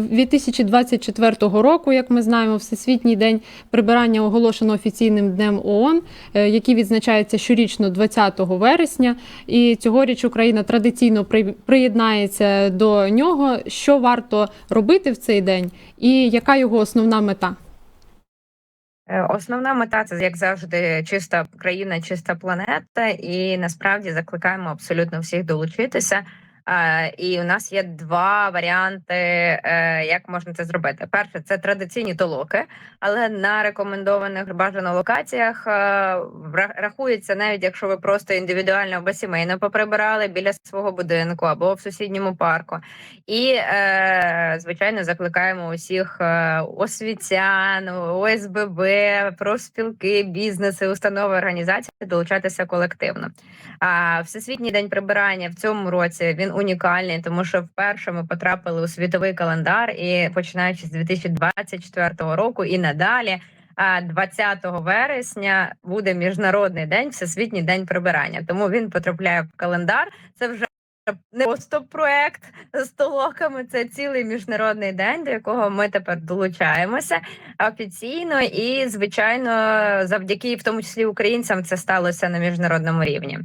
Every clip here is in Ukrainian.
2024 року, як ми знаємо, Всесвітній день прибирання оголошено офіційним днем ООН, е, який відзначається щорічно 20 вересня. І цьогоріч Україна традиційно приєднається до нього. Що варто робити в цей день, і яка його основна мета? Е, Основна мета це як завжди чиста країна, чиста планета, і насправді закликаємо абсолютно всіх долучитися. І у нас є два варіанти, е, як можна це зробити. Перше, це традиційні толоки, але на рекомендованих бажано локаціях е, рахується навіть якщо ви просто індивідуально або сімейно поприбирали біля свого будинку або в сусідньому парку. І е, звичайно закликаємо усіх освітян, ОСББ, профспілки, бізнеси, установи, організації долучатися колективно. А Всесвітній день прибирання в цьому році він унікальний, тому що вперше ми потрапили у світовий календар, і починаючи з 2024 року і надалі. а 20 вересня буде міжнародний день, всесвітній день прибирання. Тому він потрапляє в календар. Це вже не просто проект з толоками. Це цілий міжнародний день, до якого ми тепер долучаємося офіційно, і звичайно, завдяки в тому числі українцям, це сталося на міжнародному рівні.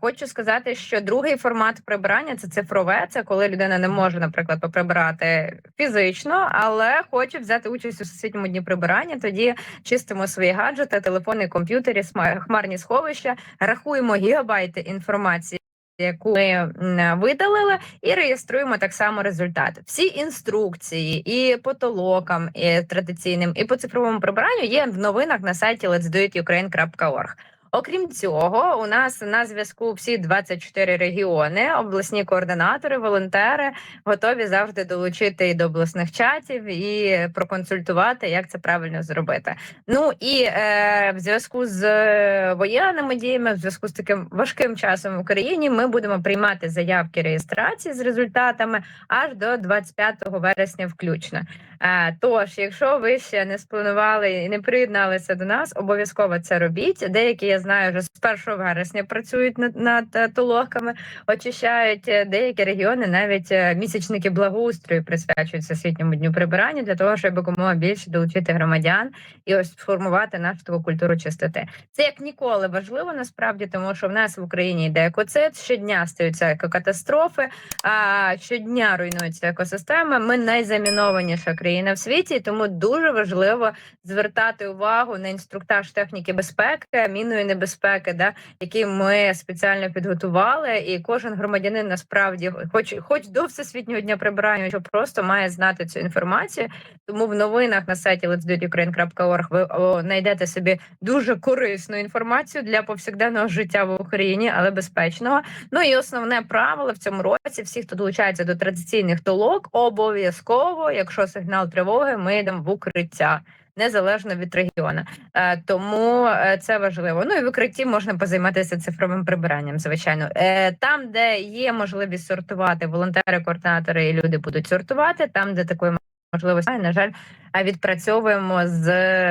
Хочу сказати, що другий формат прибирання це цифрове. Це коли людина не може, наприклад, поприбирати фізично, але хоче взяти участь у всесвітньому дні прибирання. Тоді чистимо свої гаджети, телефони, комп'ютери, сма- хмарні сховища, рахуємо гігабайти інформації. Яку ми видалили, і реєструємо так само результати. Всі інструкції і по толокам і традиційним, і по цифровому прибиранню є в новинах на сайті letsdoitukraine.org. Окрім цього, у нас на зв'язку всі 24 регіони, обласні координатори, волонтери готові завжди долучити і до обласних чатів і проконсультувати, як це правильно зробити. Ну і е, в зв'язку з е, воєнними діями, в зв'язку з таким важким часом в Україні, ми будемо приймати заявки реєстрації з результатами аж до 25 вересня, включно. Е, Тож, якщо ви ще не спланували і не приєдналися до нас, обов'язково це робіть. Деякі я знаю, вже з 1 вересня працюють над, над е, толоками, очищають Е, деякі регіони. Навіть е, місячники благоустрою присвячують всесвітньому дню прибирання для того, щоб якомога більше долучити громадян і ось сформувати нашу таку культуру чистоти. Це як ніколи важливо насправді, тому що в нас в Україні йде екоцид, щодня стаються екокатастрофи, а щодня руйнуються екосистеми. Ми найзамінованіша країна в світі, тому дуже важливо звертати увагу на інструктаж техніки безпеки, мінної небезпеки, да, які ми спеціально підготували, і кожен громадянин насправді, хоч хоч до всесвітнього дня прибирання, що просто має знати цю інформацію. Тому в новинах на сайті letsdoitukraine.org ви знайдете собі дуже корисну інформацію для повсякденного життя в Україні, але безпечного. Ну і основне правило в цьому році: всі, хто долучається до традиційних толок, обов'язково, якщо сигнал тривоги, ми йдемо в укриття. Незалежно від регіону, е, тому е, це важливо. Ну і в укритті можна позайматися цифровим прибиранням. Звичайно, е, там, де є можливість сортувати, волонтери, координатори і люди будуть сортувати. Там, де такої можливості, на жаль, відпрацьовуємо з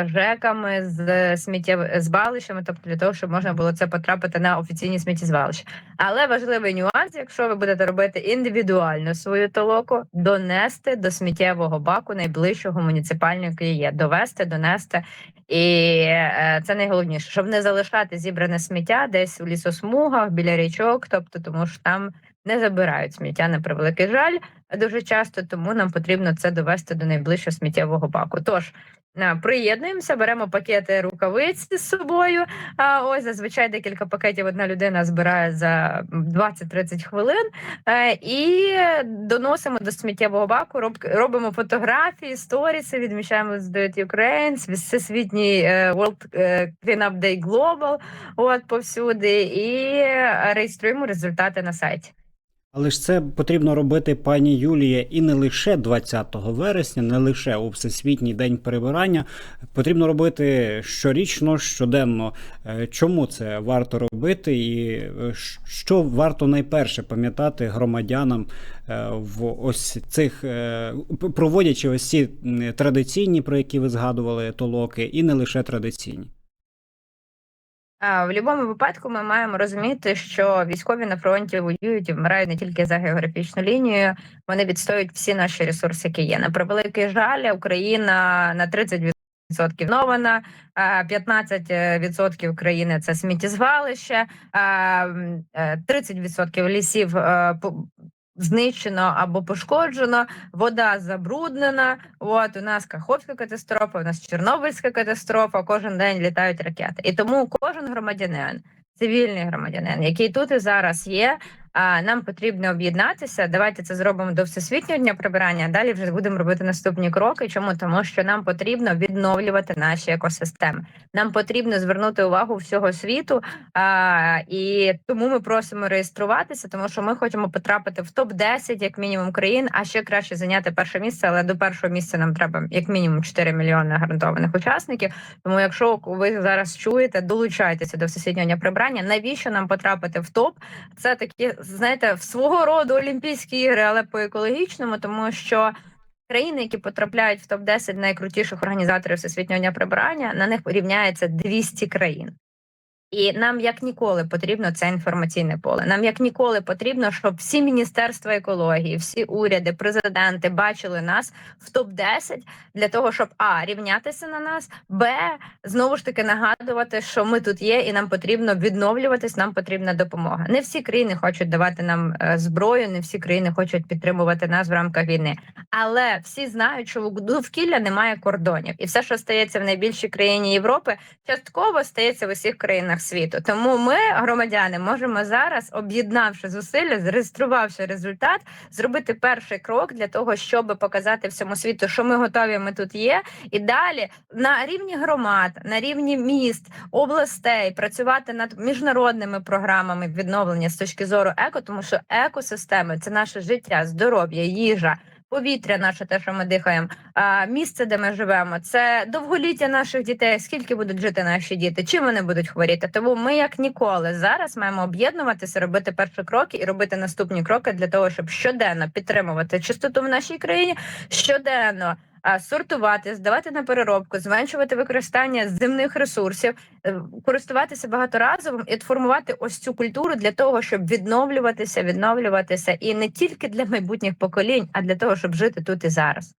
ЖЕКами, з сміттєв збалищами, тобто для того, щоб можна було це потрапити на офіційні сміттєзвалища. Але важливий нюанс, якщо ви будете робити індивідуально свою толоку, донести до сміттєвого баку найближчого муніципального, який є, довести, донести. І е, це найголовніше, щоб не залишати зібране сміття десь у лісосмугах біля річок, тобто тому що там не забирають сміття на превеликий жаль дуже часто, тому нам потрібно це довести до найближчого сміттєвого баку. Тож е, приєднуємося, беремо пакети рукавиць з собою. А ось зазвичай декілька пакетів одна людина збирає за 20-30 хвилин е, і доносимо до сміттєвого баку. Роб, робимо фотографії, сторіси, відмічаємо з Do It Ukraine, всесвітній е, World Cleanup Day Global, от повсюди, і реєструємо результати на сайті. Але ж це потрібно робити пані Юлія і не лише 20 вересня, не лише у всесвітній день прибирання. Потрібно робити щорічно, щоденно. Е, Чому це варто робити, і е, що варто найперше пам'ятати громадянам е, в ось цих проводячи ось ці традиційні, про які ви згадували, толоки, і не лише традиційні. В будь-якому випадку ми маємо розуміти, що військові на фронті воюють і вмирають не тільки за географічну лінією, вони відстоюють всі наші ресурси, які є. На превеликий жаль, Україна на 30% нована, 15% країни це сміттєзвалище, а, м, е, 30% лісів е, знищено або пошкоджено, вода забруднена. От у нас Каховська катастрофа, у нас Чорнобильська катастрофа. Кожен день літають ракети. І тому кожен громадянин, цивільний громадянин, який тут і зараз є. Нам потрібно об'єднатися. Давайте це зробимо до всесвітнього дня прибирання. Далі вже будемо робити наступні кроки. Чому тому, що нам потрібно відновлювати наші екосистеми. Нам потрібно звернути увагу всього світу. А, і тому ми просимо реєструватися, тому що ми хочемо потрапити в топ 10 як мінімум країн, а ще краще зайняти перше місце. Але до першого місця нам треба як мінімум 4 мільйони гарантованих учасників. Тому, якщо ви зараз чуєте, долучайтеся до всесвітнього дня прибрання. Навіщо нам потрапити в топ? Це такі, знаєте, в свого роду Олімпійські ігри, але по екологічному, тому що. Країни, які потрапляють в топ 10 найкрутіших організаторів всесвітнього дня прибирання, на них рівняється 200 країн. І нам як ніколи потрібно це інформаційне поле. Нам як ніколи потрібно, щоб всі міністерства екології, всі уряди, президенти бачили нас в топ 10 для того, щоб а рівнятися на нас, б знову ж таки нагадувати, що ми тут є, і нам потрібно відновлюватись. Нам потрібна допомога. Не всі країни хочуть давати нам е, зброю, не всі країни хочуть підтримувати нас в рамках війни, але всі знають, що довкілля немає кордонів, і все, що стається в найбільшій країні Європи, частково стається в усіх країнах світу. Тому ми, громадяни, можемо зараз, об'єднавши зусилля, зареєструвавши результат, зробити перший крок для того, щоб показати всьому світу, що ми готові. Ми тут є, і далі на рівні громад, на рівні міст, областей працювати над міжнародними програмами відновлення з точки зору еко, тому що екосистеми це наше життя, здоров'я, їжа. Повітря наше, те, що ми дихаємо, а, місце, де ми живемо, це довголіття наших дітей. Скільки будуть жити наші діти? Чим вони будуть хворіти? Тому ми, як ніколи, зараз маємо об'єднуватися, робити перші кроки і робити наступні кроки для того, щоб щоденно підтримувати чистоту в нашій країні, щоденно сортувати, здавати на переробку, зменшувати використання земних ресурсів, е, користуватися багаторазовим і формувати ось цю культуру для того, щоб відновлюватися, відновлюватися, і не тільки для майбутніх поколінь, а для того, щоб жити тут і зараз.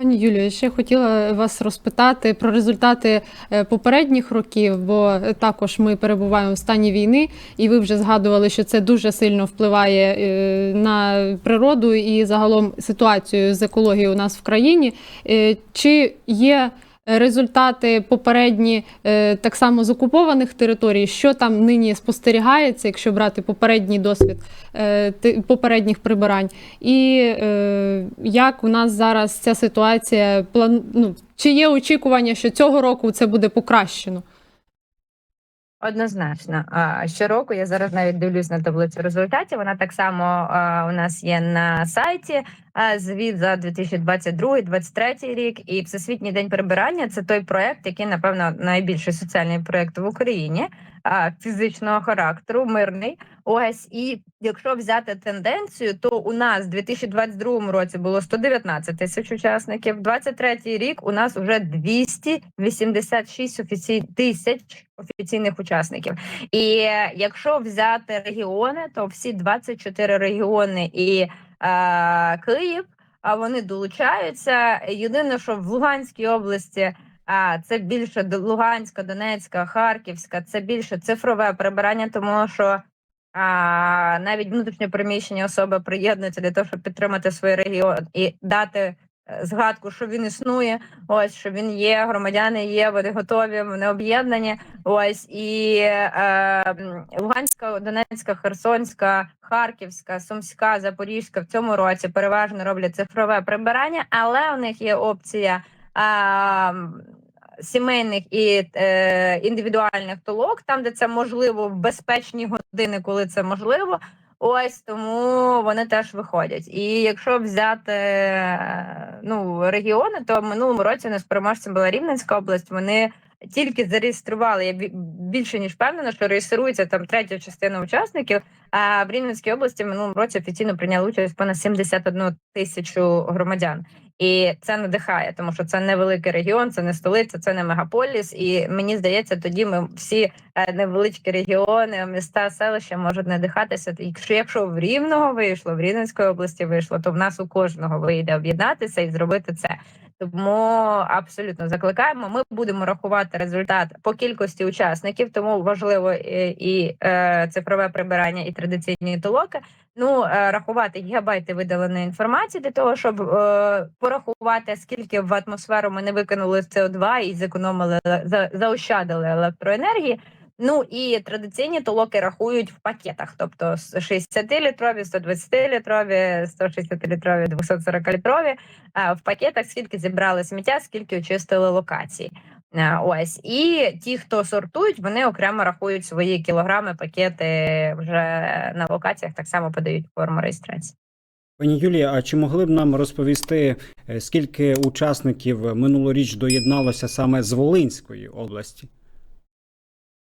Пані Юлію, я ще хотіла вас розпитати про результати е, попередніх років, бо також ми перебуваємо в стані війни, і ви вже згадували, що це дуже сильно впливає е, на природу і загалом ситуацію з екологією у нас в країні. Е, Чи є результати попередні е, так само з окупованих територій? Що там нині спостерігається, якщо брати попередній досвід е, попередніх прибирань? І е, як у нас зараз ця ситуація ну, чи є очікування, що цього року це буде покращено? Однозначно, щороку я зараз навіть дивлюсь на таблицю результатів. Вона так само у нас є на сайті. Звіт за 2022-2023 рік і Всесвітній день прибирання це той проект, який напевно найбільший соціальний проект в Україні фізичного характеру, мирний. Ось і якщо взяти тенденцію, то у нас в 2022 році було 119 тисяч учасників. 23 рік у нас вже 286 офіцій... тисяч офіційних учасників. І е, якщо взяти регіони, то всі 24 регіони і е, Київ, а вони долучаються. Єдине, що в Луганській області. А це більше Луганська, Донецька, Харківська, це більше цифрове прибирання, тому що а, навіть внутрішньо приміщення особи приєднуються для того, щоб підтримати свій регіон і дати згадку, що він існує. Ось що він є, громадяни є, вони готові, вони об'єднані. Ось і е, Луганська, Донецька, Херсонська, Харківська, Сумська, Запорізька в цьому році переважно роблять цифрове прибирання, але у них є опція. М, Сімейних і е, індивідуальних толок, там, де це можливо, в безпечні години, коли це можливо. Ось тому вони теж виходять. І якщо взяти е, ну, регіони, то минулому році у нас переможцем була Рівненська область. Вони тільки зареєстрували. Я більше ніж впевнена, що реєструється там третя частина учасників. А в Рівненській області минулому році офіційно прийняли участь понад 71 тисячу громадян. І це надихає, тому що це невеликий регіон, це не столиця, це не мегаполіс. І мені здається, тоді ми всі е, невеличкі регіони, міста, селища можуть надихатися. Якщо якщо в Рівного вийшло, в Рівненської області вийшло, то в нас у кожного вийде об'єднатися і зробити це. Тому абсолютно закликаємо. Ми будемо рахувати результат по кількості учасників, тому важливо і, і е, цифрове прибирання, і традиційні толоки. Ну е, рахувати гігабайти видаленої інформації для того, щоб е, порахувати скільки в атмосферу ми не викинули СО2 і зекономили за, заощадили електроенергії. Ну і традиційні толоки рахують в пакетах, тобто 60-літрові, 120-літрові, 160-літрові, 240-літрові е, в пакетах, скільки зібрали сміття, скільки очистили локацій. Ось і ті, хто сортують, вони окремо рахують свої кілограми, пакети вже на локаціях. Так само подають форму реєстрації. Пані Юлія, а чи могли б нам розповісти, е, скільки учасників минулоріч доєдналося саме з Волинської області?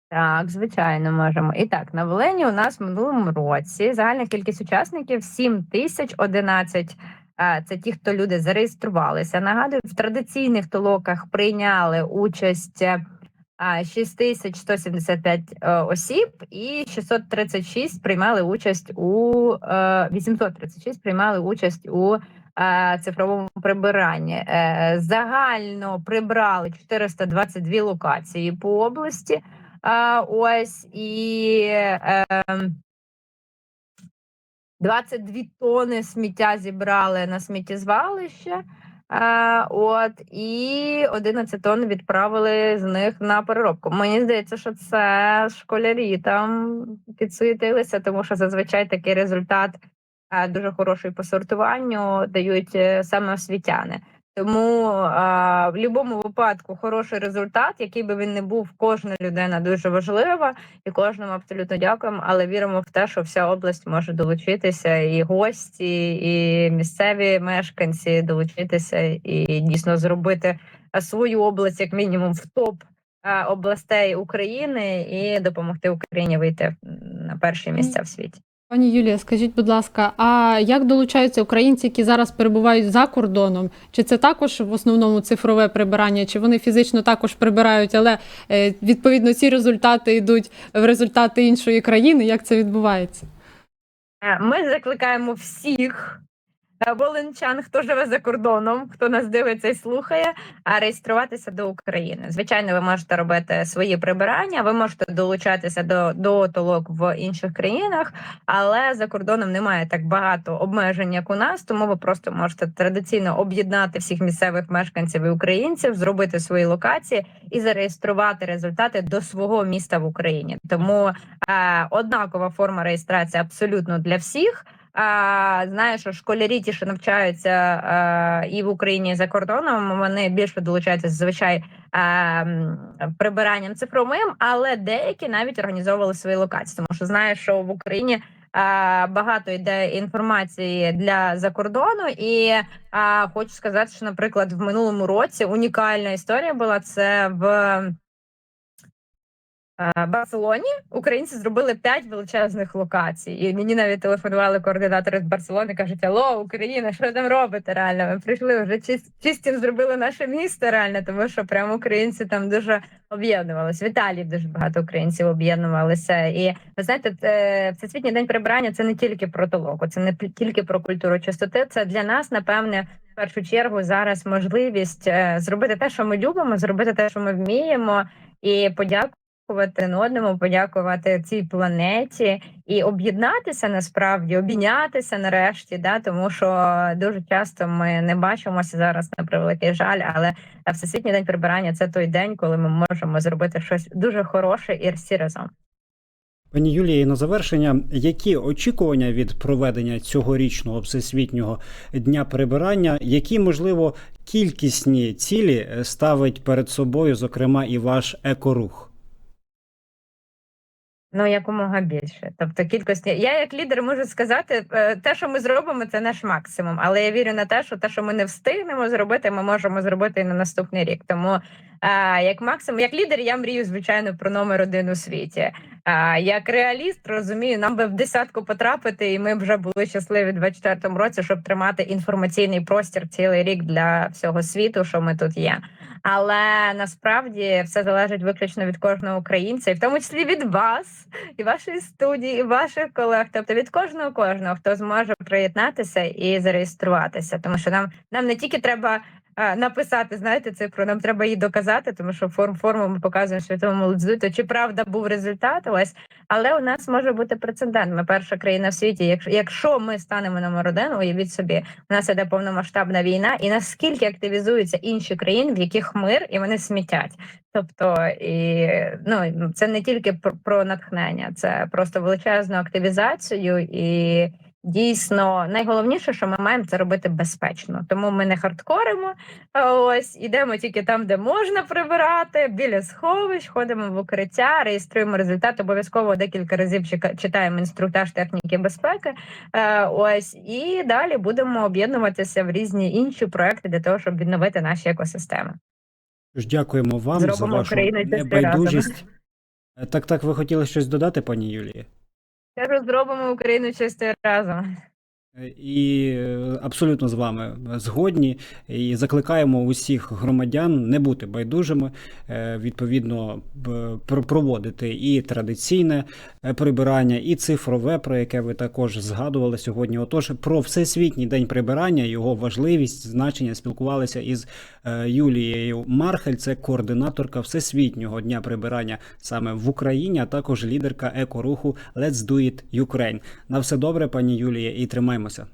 Так, звичайно, можемо. І так, на Волині у нас в минулому році загальна кількість учасників 7 тисяч 11. А, Це ті, хто люди зареєструвалися. Нагадую, в традиційних толоках прийняли участь е, а, 6175 е, осіб, і 636 приймали участь у е, 836 приймали участь у е, цифровому прибиранні. Е, Загально прибрали 422 локації по області. Ось і е, 22 тони сміття зібрали на сміттєзвалище. А, от і 11 тонн відправили з них на переробку. Мені здається, що це школярі там підсуетилися, тому що зазвичай такий результат е, дуже хороший по сортуванню дають е, саме освітяни. Тому а, в будь-якому випадку хороший результат, який би він не був, кожна людина дуже важлива, і кожному абсолютно дякуємо. Але віримо в те, що вся область може долучитися, і гості, і місцеві мешканці долучитися і дійсно зробити свою область як мінімум в топ областей України і допомогти Україні вийти на перші місця в світі. Пані Юлія, скажіть, будь ласка, а як долучаються українці, які зараз перебувають за кордоном? Чи це також в основному цифрове прибирання? Чи вони фізично також прибирають, але е, відповідно ці результати йдуть в результати іншої країни? Як це відбувається? Е, Ми закликаємо всіх волинчан, хто живе за кордоном, хто нас дивиться і слухає, а реєструватися до України. Звичайно, ви можете робити свої прибирання, ви можете долучатися до, до толок в інших країнах, але за кордоном немає так багато обмежень, як у нас. Тому ви просто можете традиційно об'єднати всіх місцевих мешканців і українців, зробити свої локації і зареєструвати результати до свого міста в Україні. Тому е, однакова форма реєстрації абсолютно для всіх. А, знаю, що школярі ті, що навчаються і в Україні, і за кордоном, вони більше долучаються зазвичай прибиранням цифровим, але деякі навіть організовували свої локації, тому що знаю, що в Україні багато йде інформації для закордону, і е, хочу сказати, що, наприклад, в минулому році унікальна історія була. Це в. Е, Барселоні українці зробили п'ять величезних локацій, і мені навіть телефонували координатори з Барселони. кажуть: Алло, Україна, що там робите? Реально, ми прийшли вже чист, чистім зробили наше місто. Реально, тому що прямо українці там дуже об'єднувалися. В Італії дуже багато українців об'єднувалися. І ви знаєте, це всесвітній день прибирання це не тільки про толоку, це не тільки про культуру чистоти. Це для нас, напевне, в першу чергу зараз можливість е, зробити те, що ми любимо, зробити те, що ми вміємо, і подякувати один одному, подякувати цій планеті і об'єднатися насправді, обійнятися нарешті, да, тому що дуже часто ми не бачимося зараз на превеликий жаль, але Всесвітній день прибирання це той день, коли ми можемо зробити щось дуже хороше і всі разом. Пані Юлія, і на завершення, які очікування від проведення цьогорічного всесвітнього дня прибирання, які можливо кількісні цілі е, ставить перед собою, зокрема, і ваш екорух? Ну, якомога більше. Тобто кількості. Я як лідер можу сказати, е, те, що ми зробимо, це наш максимум. Але я вірю на те, що те, що ми не встигнемо зробити, ми можемо зробити і на наступний рік. Тому як максимум, як лідер, я мрію, звичайно, про номер один у світі. А, як реаліст, розумію, нам би в десятку потрапити, і ми б вже були щасливі в 24-му році, щоб тримати інформаційний простір цілий рік для всього світу, що ми тут є. Але насправді все залежить виключно від кожного українця, і в тому числі від вас, і вашої студії, і ваших колег, тобто від кожного кожного, хто зможе приєднатися і зареєструватися, тому що нам нам не тільки треба написати, знаєте, цифру, нам треба її доказати, тому що форм форму ми показуємо світовому лидзу, то чи правда був результат ось, але у нас може бути прецедент. Ми перша країна в світі. Якщо якщо ми станемо номер один, уявіть собі, у нас іде повномасштабна війна, і наскільки активізуються інші країни, в яких мир і вони смітять. Тобто, і ну це не тільки про натхнення, це просто величезну активізацію і. Дійсно, найголовніше, що ми маємо це робити безпечно, тому ми не хардкоримо. а Ось ідемо тільки там, де можна прибирати, біля сховищ, ходимо в укриття, реєструємо результат. Обов'язково декілька разів читаємо інструктаж техніки безпеки. Е, Ось і далі будемо об'єднуватися в різні інші проекти для того, щоб відновити наші екосистеми. Дякуємо вам за Зробимо вашу Україну небайдужість. Е, Так, так, ви хотіли щось додати, пані Юлії? Кажу, зробимо Україну чистою разом. Е, І е, абсолютно з вами згодні і закликаємо усіх громадян не бути байдужими, е, відповідно проводити і традиційне прибирання, і цифрове, про яке ви також згадували сьогодні. Отож, про всесвітній день прибирання, його важливість, значення спілкувалися із Юлією Мархель, це координаторка всесвітнього дня прибирання саме в Україні, а також лідерка екоруху Let's Do It Ukraine. На все добре, пані Юлія, і тримаймося.